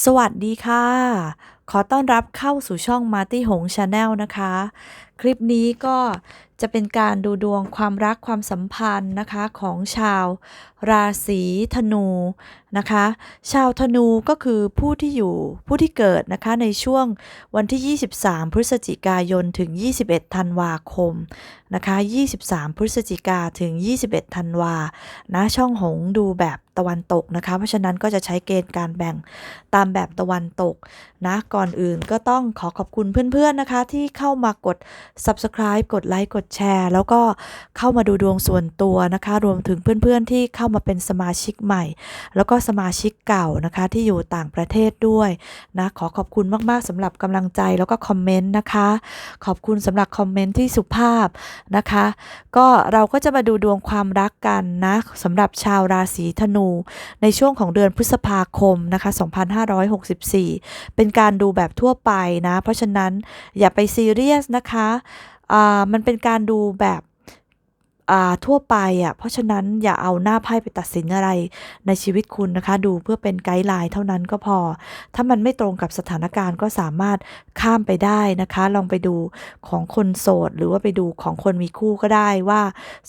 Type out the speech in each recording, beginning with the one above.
สวัสดีค่ะ ขอต้อนรับเข้าสู่ช่องมาตี้หงชาแนลนะคะคลิปนี้ก็จะเป็นการดูดวงความรักความสัมพันธ์นะคะของชาวราศีธนูนะคะ ชาวธนูก็คือผู้ที่อยู่ผู้ที่เกิดนะคะในช่วงวันที่ 23 พฤศจิกายนถึง 21 ธันวาคมนะคะ 23 พฤศจิกาถึง 21 ธันวานะช่องหงดูแบบตะวันตกนะคะ เพราะฉะนั้นก็จะใช้เกณฑ์การแบ่งตามแบบตะวันตกนะก่อนอื่นก็ต้องขอขอบคุณเพื่อนๆนะคะที่เข้ามากด subscribe กดไลค์กดแชร์ แล้วก็เข้ามาดูดวงส่วนตัวนะคะ รวมถึงเพื่อนๆที่เข้ามาเป็นสมาชิกใหม่ แล้วก็สมาชิกเก่านะคะที่อยู่ต่างประเทศด้วยนะขอขอบคุณมากๆสำหรับกำลังใจแล้วก็คอมเมนต์นะคะ ขอบคุณสำหรับคอมเมนต์ที่สุภาพนะคะ ก็เราก็จะมาดูดวงความรักกันนะสำหรับชาวราศีธนู ในช่วงของเดือนพฤษภาคมนะคะ 2564 เป็นการดูแบบทั่วไปนะ เพราะฉะนั้นอย่าไปซีเรียสนะคะมันเป็นการดูแบบทั่วไปอะ่ะเพราะฉะนั้นอย่าเอาหน้าไพ่ไปตัดสินอะไรในชีวิตคุณนะคะ ดูเพื่อเป็นไกด์ไลน์เท่านั้นก็พอ ถ้ามันไม่ตรงกับสถานการณ์ก็สามารถข้ามไปได้นะคะ ลองไปดูของคนโสด หรือว่าไปดูของคนมีคู่ก็ได้ว่า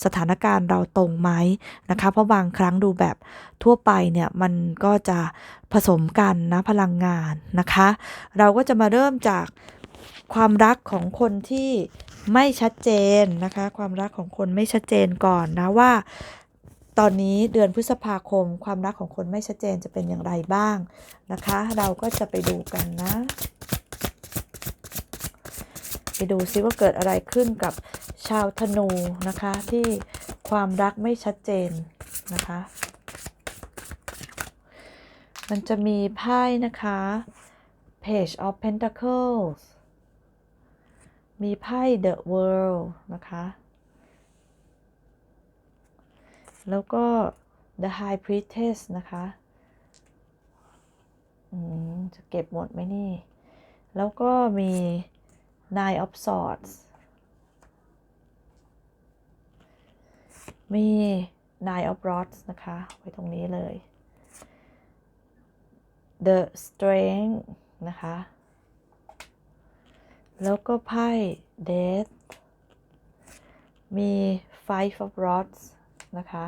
สถานการณ์เราตรงไหมนะคะ เพราะบางครั้งดูแบบทั่วไปเนี่ยมันก็จะผสมกันนะพลังงานนะคะ เราก็จะมาเริ่มจาก ความรักของคนที่ไม่ชัดเจนนะคะ ความรักของคนไม่ชัดเจนก่อนนะว่า ตอนนี้เดือนพฤษภาคม ความรักของคนไม่ชัดเจนจะเป็นอย่างไรบ้างนะคะ เราก็จะไปดูกันนะ ไปดูซิว่าเกิดอะไรขึ้นกับชาวธนูนะคะที่ความรักไม่ชัดเจนนะคะ มันจะมีไพ่นะคะ Page of Pentacles มีไพ่ The World นะคะ แล้วก็ The High Priestess นะคะจะเก็บหมดไหมนี่ แล้วก็มี Nine of Swords มี Nine of Rods นะคะ ไว้ตรงนี้เลย The Strength นะคะ แล้วก็ไพ่ Death มี Five of Rods นะคะ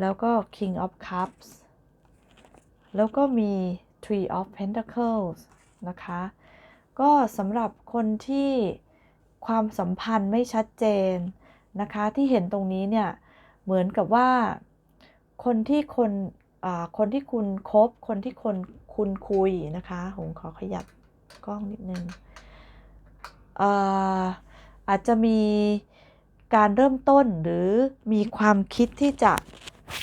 แล้วก็ King of Cups แล้วก็มี Three of Pentacles นะคะ ก็สำหรับคนที่ความสัมพันธ์ไม่ชัดเจนนะคะ ที่เห็นตรงนี้เนี่ย เหมือนกับว่าคนที่คนคนที่คุณคบ คนที่คนคุณคุยนะคะผมขอขยับกล้องนิดนึง อาจจะมีการเริ่มต้นหรือมีความคิดที่จะ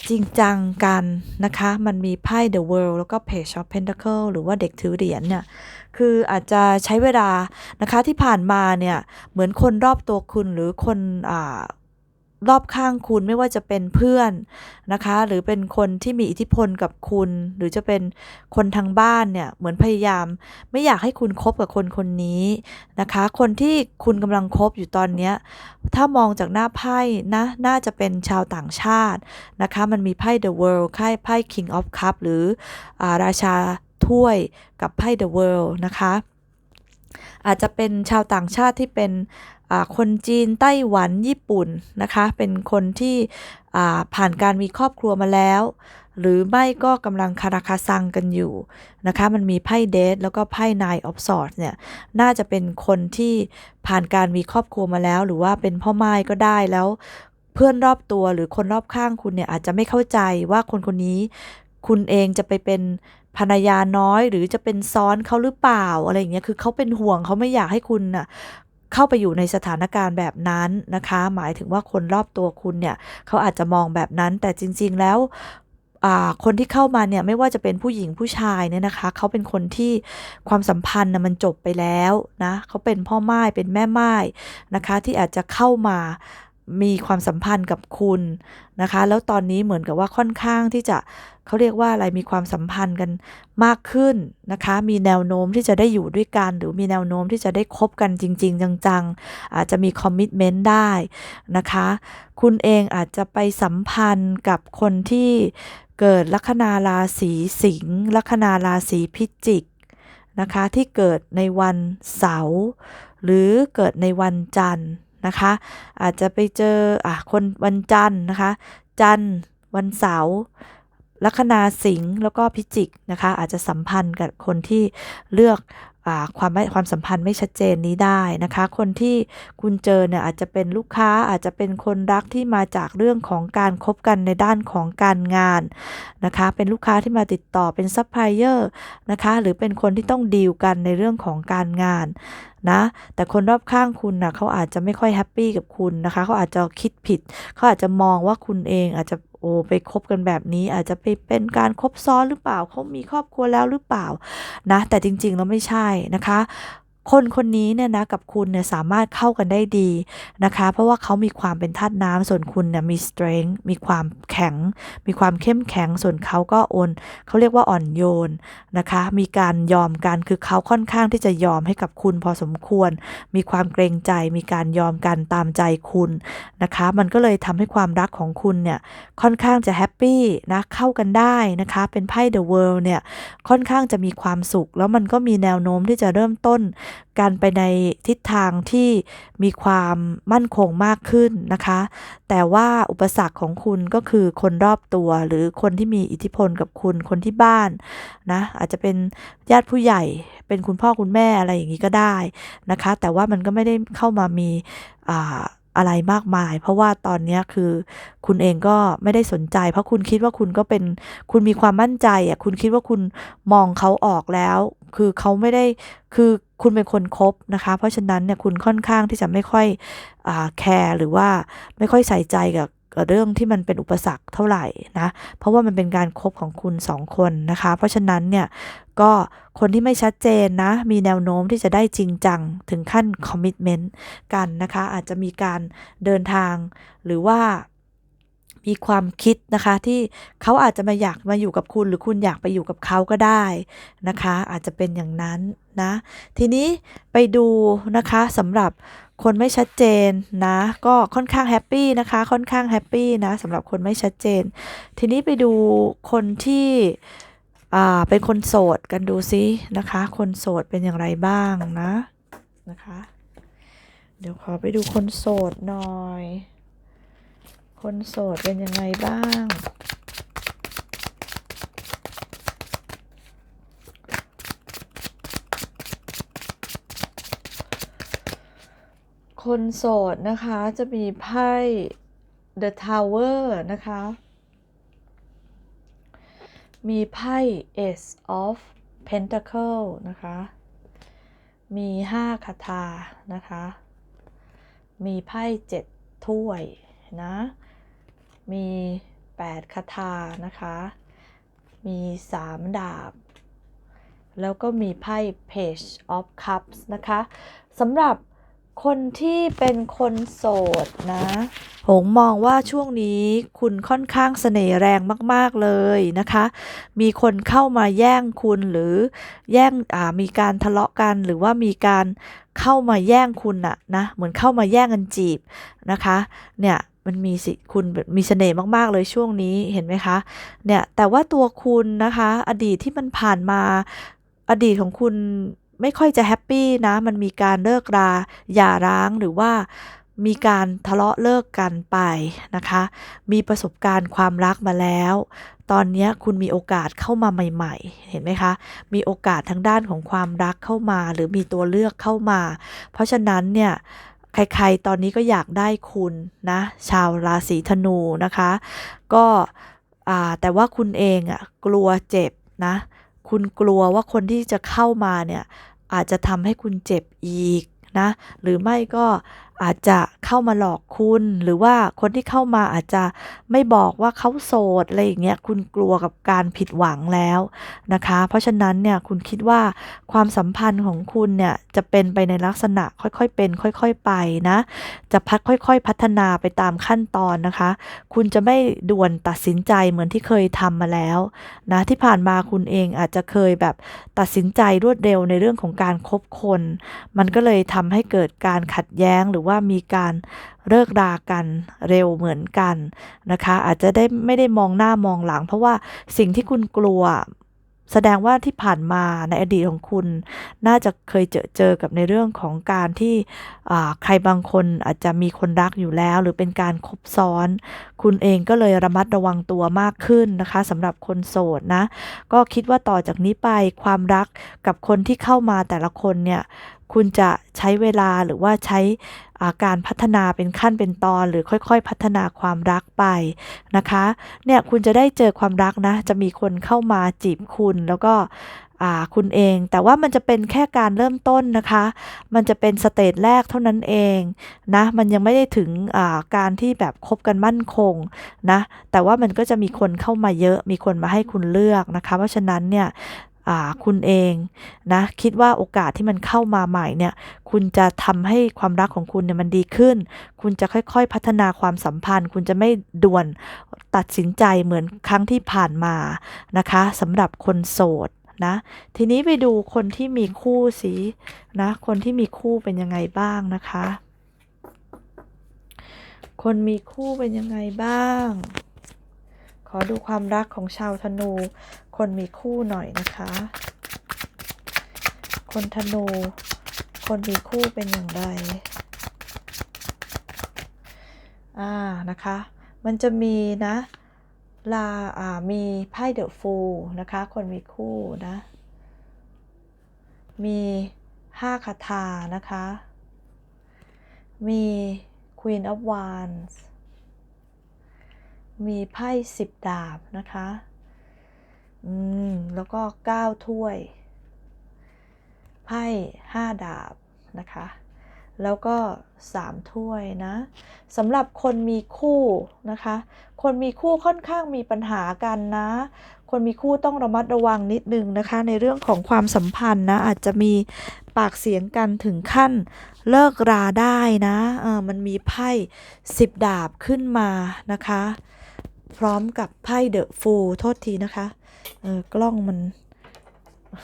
จริงจังกันนะคะ มันมีไพ่ The World แล้วก็ Page of Pentacle หรือว่าเด็กถือเหรียญเนี่ย คืออาจจะใช้เวลานะคะที่ผ่านมาเนี่ย เหมือนคนรอบตัวคุณหรือคนอ่า รอบข้างคุณไม่ว่าจะเป็นเพื่อนนะคะ หรือเป็นคนที่มีอิทธิพลกับคุณ หรือจะเป็นคนทางบ้านเนี่ยเหมือนพยายาม ไม่อยากให้คุณคบกับคนคนนี้นะคะ คนที่คุณกำลังคบอยู่ตอนนี้ถ้ามองจากหน้าไพ่นะน่าจะเป็นชาวต่างชาตินะคะ มันมีไพ่ The World ไพ่ไพ่ King of Cup หรืออราชาถ้วยกับไพ่ The World นะคะอาจจะเป็นชาวต่างชาติที่เป็น คนจีนไต้หวันญี่ปุ่นนะคะ เป็นคนที่ผ่านการมีครอบครัวมาแล้ว หรือไม่ก็กำลังคาราคาซังกันอยู่นะคะ มันมีไพ่เดทแล้วก็ไพ่นายออฟสอร์เนี่ย น่าจะเป็นคนที่ผ่านการมีครอบครัวมาแล้ว หรือว่าเป็นพ่อไม้ก็ได้แล้วเพื่อนรอบตัวหรือคนรอบข้างคุณเนี่ยอาจจะไม่เข้าใจว่าคนคนนี้ คุณเองจะไปเป็นภรรยาน้อย หรือจะเป็นซ้อนเขาหรือเปล่าอะไรอย่างเงี้ยคือเขาเป็นห่วงเขาไม่อยากให้คุณน่ะ เข้าไปอยู่ในสถานการณ์แบบนั้นนะคะ หมายถึงว่าคนรอบตัวคุณเนี่ยเขาอาจจะมองแบบนั้นแต่จริง ๆ แล้วคนที่เข้ามาเนี่ยไม่ว่าจะเป็นผู้หญิงผู้ชายเนี่ยนะคะเขาเป็นคนที่ความสัมพันธ์นะมันจบไปแล้วนะเขาเป็นพ่อไม้เป็นแม่ไม้นะคะ ที่อาจจะเข้ามา มีความสัมพันธ์กับคุณนะคะ แล้วตอนนี้เหมือนกับว่าค่อนข้างที่จะเขาเรียกว่าอะไรมีความสัมพันธ์กันมากขึ้นนะคะ มีแนวโน้มที่จะได้อยู่ด้วยกัน หรือมีแนวโน้มที่จะได้คบกันจริง ๆ จังๆ อาจจะมีคอมมิชเมนต์ได้นะคะ คุณเองอาจจะไปสัมพันธ์กับคนที่เกิดลัคนาราศีสิงห์ลัคนาราศีพิจิกนะคะที่เกิดในวันเสาร์หรือเกิดในวันจันทร์ นะคะ อาจจะไปเจออะคนวันจันทร์นะคะ จันทร์วันเสาร์ลัคนาสิงห์แล้วก็พิจิกนะคะ อาจจะสัมพันธ์กับคนที่เลือก ความไม่ความสัมพันธ์ไม่ชัดเจนนี้ได้นะคะ คนที่คุณเจอเนี่ยอาจจะเป็นลูกค้าอาจจะเป็นคนรักที่มาจากเรื่องของการคบกันในด้านของการงานนะคะ เป็นลูกค้าที่มาติดต่อเป็นซัพพลายเออร์นะคะหรือเป็นคนที่ต้องดีลกันในเรื่องของการงานนะแต่คนรอบข้างคุณนะเขาอาจจะไม่ค่อยแฮปปี้กับคุณนะคะเขาอาจจะคิดผิด เขาอาจจะมองว่าคุณเองอาจจะ โอ้ไปคบกันแบบนี้อาจจะไปเป็นการคบซ้อนหรือเปล่าเขามีครอบครัวแล้วหรือเปล่านะแต่จริงๆแล้วไม่ใช่นะคะ คนคนนี้เนี่ยนะกับคุณเนี่ยสามารถเข้ากันได้ดีนะคะ เพราะว่าเขามีความเป็นธาตุน้ำส่วนคุณเนี่ยมี strength มีความแข็ง มีความเข้มแข็งส่วนเขาก็โอนเขาเรียกว่าอ่อนโยนนะคะ มีการยอมกันคือเขาค่อนข้างที่จะยอมให้กับคุณพอสมควร มีความเกรงใจ มีการยอมกันตามใจคุณนะคะ มันก็เลยทำให้ความรักของคุณเนี่ยค่อนข้างจะแฮปปี้นะเข้ากันได้นะคะ เป็นไพ่ The World เนี่ยค่อนข้างจะมีความสุข แล้วมันก็มีแนวโน้มที่จะเริ่มต้นการไปในทิศทางที่มีความมั่นคงมากขึ้นนะคะ แต่ว่าอุปสรรคของคุณก็คือคนรอบตัวหรือคนที่มีอิทธิพลกับคุณคนที่บ้านนะอาจจะเป็นญาติผู้ใหญ่ เป็นคุณพ่อคุณแม่อะไรอย่างนี้ก็ได้นะคะ แต่ว่ามันก็ไม่ได้เข้ามามีอ่า อะไรมากมาย เพราะว่าตอนนี้คือคุณเองก็ไม่ได้สนใจ เพราะคุณคิดว่าคุณก็เป็นคุณมีความมั่นใจอะคุณคิดว่าคุณมองเขาออกแล้ว คือเขาไม่ได้คือคุณเป็นคนคบนะคะ เพราะฉะนั้นเนี่ยคุณค่อนข้างที่จะไม่ค่อยอแคร์หรือว่าไม่ค่อยใส่ใจกับ เรื่องที่มันเป็นอุปสรรคเท่าไหร่นะ เพราะว่ามันเป็นการครบของคุณสองคนนะคะ เพราะฉะนั้นเนี่ยก็คนที่ไม่ชัดเจนนะ มีแนวโน้มที่จะได้จริงจัง ถึงขั้นคอมมิชเมนต์กันนะคะ อาจจะมีการเดินทางหรือว่า มีความคิดนะคะที่เขาอาจจะมาอยากมาอยู่กับคุณหรือคุณอยากไปอยู่กับเขาก็ได้นะคะ อาจจะเป็นอย่างนั้นนะ ทีนี้ไปดูนะคะสำหรับคนไม่ชัดเจนนะ ก็ค่อนข้างแฮปปี้นะคะ ค่อนข้างแฮปปี้นะสำหรับคนไม่ชัดเจน ทีนี้ไปดูคนที่อ่าเป็นคนโสดกันดูซินะคะ คนโสดเป็นอย่างไรบ้างนะนะคะ เดี๋ยวขอไปดูคนโสดหน่อย คนโสดเป็นยังไงบ้าง คนโสดนะคะจะมีไพ่ The Tower นะคะ มีไพ่ Ace of Pentacle นะคะ มีห้าคาถานะคะ มีไพ่เจ็ดถ้วยนะ มีแปดคาถานะคะ มีสามดาบ แล้วก็มีไพ่ Page of Cups นะคะสำหรับคนที่เป็นคนโสดนะ หงมองว่าช่วงนี้คุณค่อนข้างเสน่ห์แรงมาก ๆ เลยนะคะ มีคนเข้ามาแย่งคุณหรือแย่งมีการทะเลาะกันหรือว่ามีการเข้ามาแย่งคุณอะนะ เหมือนเข้ามาแย่งกันจีบนะคะ เนี่ย มันมีสิคุณมีเสน่ห์มาก ๆ เลยช่วงนี้เห็นไหมคะ เนี่ยแต่ว่าตัวคุณนะคะ อดีตที่มันผ่านมา อดีตของคุณไม่ค่อยจะแฮปปี้นะ มันมีการเลิกราหย่าร้างหรือว่ามีการทะเลาะเลิกกันไปนะคะ มีประสบการณ์ความรักมาแล้ว ตอนนี้คุณมีโอกาสเข้ามาใหม่ ๆ เห็นไหมคะ มีโอกาสทางด้านของความรักเข้ามา หรือมีตัวเลือกเข้ามา เพราะฉะนั้นเนี่ย ใครๆ ตอนนี้ก็อยากได้คุณนะ ชาวราศีธนูนะคะ ก็แต่ว่าคุณเองอะ่ะกลัวเจ็บนะ คุณกลัวว่าคนที่จะเข้ามาเนี่ยอาจจะทำให้คุณเจ็บอีกนะ หรือไม่ก็ อาจจะเข้ามาหลอกคุณ หรือว่าคนที่เข้ามาอาจจะไม่บอกว่าเขาโสดอะไรอย่างเงี้ยคุณกลัวกับการผิดหวังแล้วนะคะ เพราะฉะนั้นเนี่ยคุณคิดว่าความสัมพันธ์ของคุณเนี่ยจะเป็นไปในลักษณะค่อยๆเป็น ค่อย ๆไปนะ จะพัดค่อย ๆ พัฒนาไปตามขั้นตอนนะคะ คุณจะไม่ด่วนตัดสินใจเหมือนที่เคยทำมาแล้วนะที่ผ่านมาคุณเองอาจจะเคยแบบตัดสินใจรวดเร็วในเรื่องของการคบคน มันก็เลยทำให้เกิดการขัดแย้งหรือว่าว่ามีการเลิกรากันเร็วเหมือนกันนะคะ อาจจะได้ไม่ได้มองหน้ามองหลัง เพราะว่าสิ่งที่คุณกลัวแสดงว่าที่ผ่านมาในอดีตของคุณ น่าจะเคยเจอเจอกับในเรื่องของการที่ใครบางคนอาจจะมีคนรักอยู่แล้ว หรือเป็นการคบซ้อน คุณเองก็เลยระมัดระวังตัวมากขึ้นนะคะสำหรับคนโสดนะ ก็คิดว่าต่อจากนี้ไปความรักกับคนที่เข้ามาแต่ละคนเนี่ยคุณจะใช้เวลาหรือว่าใช้ การพัฒนาเป็นขั้นเป็นตอนหรือค่อยๆ พัฒนาความรักไปนะคะเนี่ยคุณจะได้เจอความรักนะ จะมีคนเข้ามาจีบคุณแล้วก็คุณเอง แต่ว่ามันจะเป็นแค่การเริ่มต้นนะคะ มันจะเป็นสเตจแรกเท่านั้นเองนะ มันยังไม่ได้ถึงการที่แบบคบกันมั่นคงนะ แต่ว่ามันก็จะมีคนเข้ามาเยอะ มีคนมาให้คุณเลือกนะคะ เพราะฉะนั้นเนี่ย คุณเองนะคิดว่าโอกาสที่มันเข้ามาใหม่เนี่ยคุณจะทำให้ความรักของคุณเนี่ยมันดีขึ้น คุณจะค่อยๆพัฒนาความสัมพันธ์ คุณจะไม่ด่วนตัดสินใจเหมือนครั้งที่ผ่านมานะคะสำหรับคนโสดนะทีนี้ไปดูคนที่มีคู่สินะคนที่มีคู่เป็นยังไงบ้างนะคะ คนมีคู่เป็นยังไงบ้าง ขอดูความรักของชาวธนู คนมีคู่หน่อยนะคะ คนธนู คนมีคู่เป็นอย่างไร อ่า นะคะ มันจะมีนะลาอ่ามีไพ่เดอะฟูลนะคะ คนมีคู่นะ มีห้าคาถานะคะ มี Queen of Wands มีไพ่สิบดาบนะคะ อืม แล้วก็เก้าถ้วย ไพ่ห้าดาบนะคะ แล้วก็สามถ้วยนะสำหรับคนมีคู่นะคะ คนมีคู่ค่อนข้างมีปัญหากันนะ คนมีคู่ต้องระมัดระวังนิดนึงนะคะ ในเรื่องของความสัมพันธ์นะ อาจจะมีปากเสียงกันถึงขั้นเลิกราได้นะเออมันมีไพ่สิบดาบขึ้นมานะคะ พร้อมกับไพ่เดอะฟูลโทษทีนะคะ เออกล้องมัน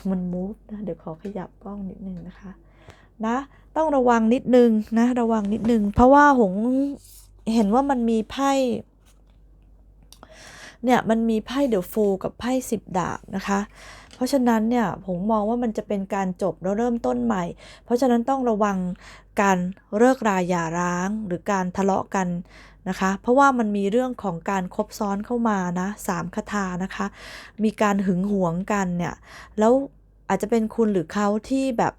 มันมูฟนะเดี๋ยวขอขยับกล้องนิดนึงนะคะนะต้องระวังนิดนึงนะระวังนิดนึง เพราะว่าหงเห็นว่ามันมีไพ่เนี่ยมันมีไพ่เดอะฟูลกับไพ่สิบดาบนะคะ เพราะฉะนั้นเนี่ยผมมองว่ามันจะเป็นการจบแล้วเริ่มต้นใหม่ เพราะฉะนั้นต้องระวังการเลิกราหย่าร้างหรือการทะเลาะกันนะคะ เพราะว่ามันมีเรื่องของการครบซ้อนเข้ามานะสามคาถานะคะ มีการหึงหวงกันเนี่ย แล้วอาจจะเป็นคุณหรือเขาที่แบบ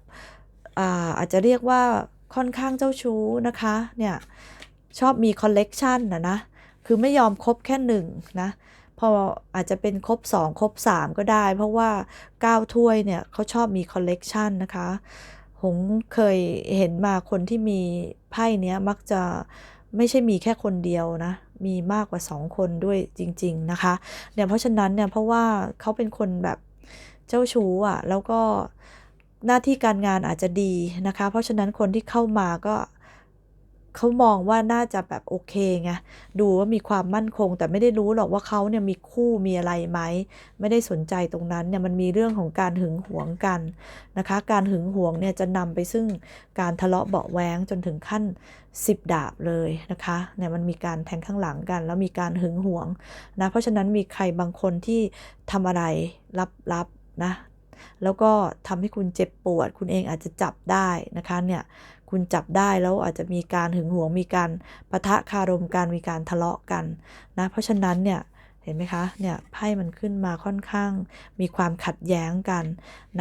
อาอาจจะเรียกว่าค่อนข้างเจ้าชู้นะคะ เนี่ย ชอบมีคอลเลกชันนะนะ คือไม่ยอมคบแค่หนึ่งนะ พออาจจะเป็นครบสองครบสามก็ได้ เพราะว่าก้าถ้วยเนี่ยเขาชอบมีคอลเลกชันนะคะผมเคยเห็นมาคนที่มีไพ่เนี้ยมักจะไม่ใช่มีแค่คนเดียวนะ มีมากกว่าสองคนด้วยจริง ๆ นะคะเนี่ยเพราะฉะนั้นเนี่ยเพราะว่าเขาเป็นคนแบบเจ้าชู้อะแล้วก็หน้าที่การงานอาจจะดีนะคะ เพราะฉะนั้นคนที่เข้ามาก็ เขามองว่าน่าจะแบบโอเคไงดูว่ามีความมั่นคง แต่ไม่ได้รู้หรอกว่าเขาเนี่ยมีคู่มีอะไรไหม ไม่ได้สนใจตรงนั้นเนี่ยมันมีเรื่องของการหึงหวงกันนะคะ การหึงหวงเนี่ยจะนำไปซึ่งการทะเลาะเบาแหวงจนถึงขั้นสิบดาบเลยนะคะเนี่ยมันมีการแทงข้างหลังกัน แล้วมีการหึงหวงนะเพราะฉะนั้นมีใครบางคนที่ทำอะไรลับๆนะ แล้วก็ทำให้คุณเจ็บปวด คุณเองอาจจะจับได้นะคะเนี่ยคุณจับได้แล้วอาจจะมีการหึงหวงมีการประทะคารมการมีการทะเลาะกันนะเพราะฉะนั้นเนี่ย เห็นไหมคะ เนี่ยไพ่มันขึ้นมาค่อนข้างมีความขัดแย้งกัน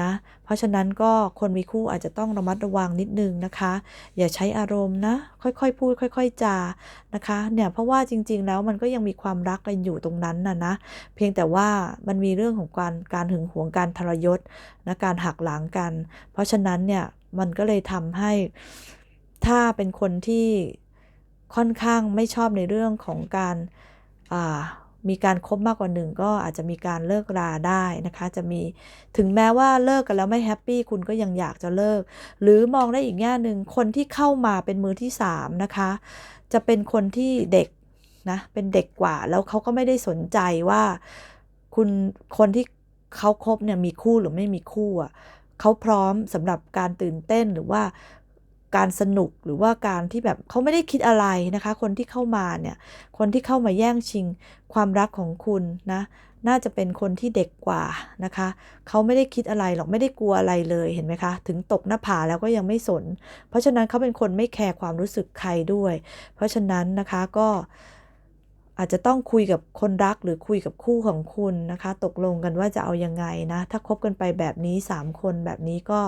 นะ เพราะฉะนั้นก็คนมีคู่อาจจะต้องระมัดระวังนิดนึงนะคะ อย่าใช้อารมณ์นะ ค่อยๆ พูด ค่อย ๆ จา นะคะ เนี่ยเพราะว่าจริง ๆ แล้วมันก็ยังมีความรักกันอยู่ตรงนั้นนะนะ เพียงแต่ว่ามันมีเรื่องของการการหึงหวงการทรยศนะการหักหลังกัน เพราะฉะนั้นเนี่ยมันก็เลยทำให้ถ้าเป็นคนที่ค่อนข้างไม่ชอบในเรื่องของการ มีการคบมากกว่าหนึ่งก็อาจจะมีการเลิกราได้นะคะ จะมีถึงแม้ว่าเลิกกันแล้วไม่แฮปปี้คุณก็ยังอยากจะเลิก หรือมองได้อีกแง่หนึ่งคนที่เข้ามาเป็นมือที่สามนะคะ จะเป็นคนที่เด็กนะเป็นเด็กกว่าแล้วเขาก็ไม่ได้สนใจว่าคุณคนที่เขาคบเนี่ยมีคู่หรือไม่มีคู่อะเขาพร้อมสำหรับการตื่นเต้นหรือว่า การสนุกหรือว่าการที่แบบเขาไม่ได้คิดอะไรนะคะ คนที่เข้ามาเนี่ย คนที่เข้ามาแย่งชิงความรักของคุณนะ น่าจะเป็นคนที่เด็กกว่านะคะ เขาไม่ได้คิดอะไรหรอกไม่ได้กลัวอะไรเลยเห็นไหมคะ ถึงตกหน้าผาแล้วก็ยังไม่สน เพราะฉะนั้นเขาเป็นคนไม่แคร์ความรู้สึกใครด้วย เพราะฉะนั้นนะคะก็อาจจะต้องคุยกับคนรักหรือคุยกับคู่ของคุณนะคะ ตกลงกันว่าจะเอายังไงนะ ถ้าคบกันไปแบบนี้ 3 คนแบบนี้ก็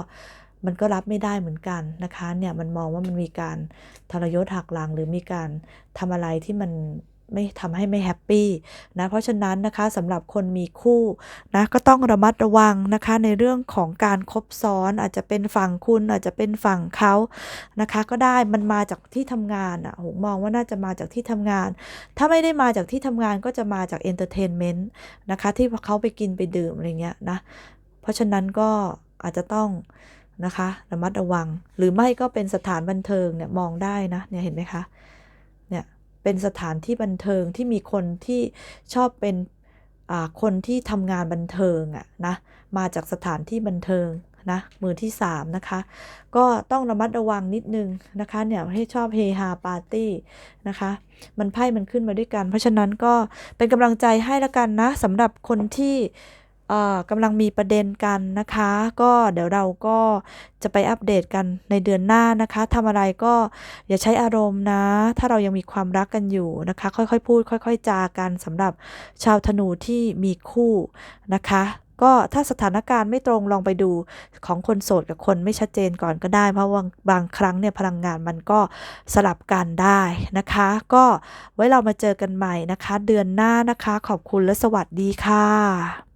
มันก็รับไม่ได้เหมือนกันนะคะเนี่ยมันมองว่ามันมีการทรยศหักหลังหรือมีการทำอะไรที่มันไม่ทำให้ไม่แฮปปี้นะเพราะฉะนั้นนะคะสำหรับคนมีคู่นะก็ต้องระมัดระวังนะคะในเรื่องของการคบซ้อนอาจจะเป็นฝั่งคุณอาจจะเป็นฝั่งเขานะคะ ก็ได้มันมาจากที่ทำงานอะ่ะผมมองว่าน่าจะมาจากที่ทำงาน ถ้าไม่ได้มาจากที่ทำงานก็จะมาจากเอนเตอร์เทนเมนต์นะคะที่เขาไปกินไปดื่มอะไรเงี้ยนะเพราะฉะนั้นก็อาจจะต้อง นะคะระมัดระวัง หรือไม่ก็เป็นสถานบันเทิงเนี่ยมองได้นะเนี่ยเห็นไหมคะเนี่ยเป็นสถานที่บันเทิงที่มีคนที่ชอบเป็นคนที่ทำงานบันเทิงอะนะมาจากสถานที่บันเทิงนะมือที่ 3 นะคะ ก็ต้องระมัดระวังนิดนึงนะคะเนี่ยให้ชอบเฮฮาปาร์ตี้นะคะ มันไพ่มันขึ้นมาด้วยกัน เพราะฉะนั้นก็เป็นกำลังใจให้ละกันนะสำหรับคนที่ กำลังมีประเด็นกันนะคะ ก็เดี๋ยวเราก็จะไปอัปเดตกันในเดือนหน้านะคะทำอะไรก็อย่าใช้อารมณ์นะ ถ้าเรายังมีความรักกันอยู่นะคะ ค่อยๆ พูด ค่อย ๆ จากันสำหรับชาวธนูที่มีคู่นะคะก็ถ้าสถานการณ์ไม่ตรงลองไปดูของคนโสดกับคนไม่ชัดเจนก่อนก็ได้ เพราะว่าบางครั้งเนี่ยพลังงานมันก็สลับกันได้นะคะ ก็ไว้เรามาเจอกันใหม่นะคะ เดือนหน้านะคะ ขอบคุณและสวัสดีค่ะ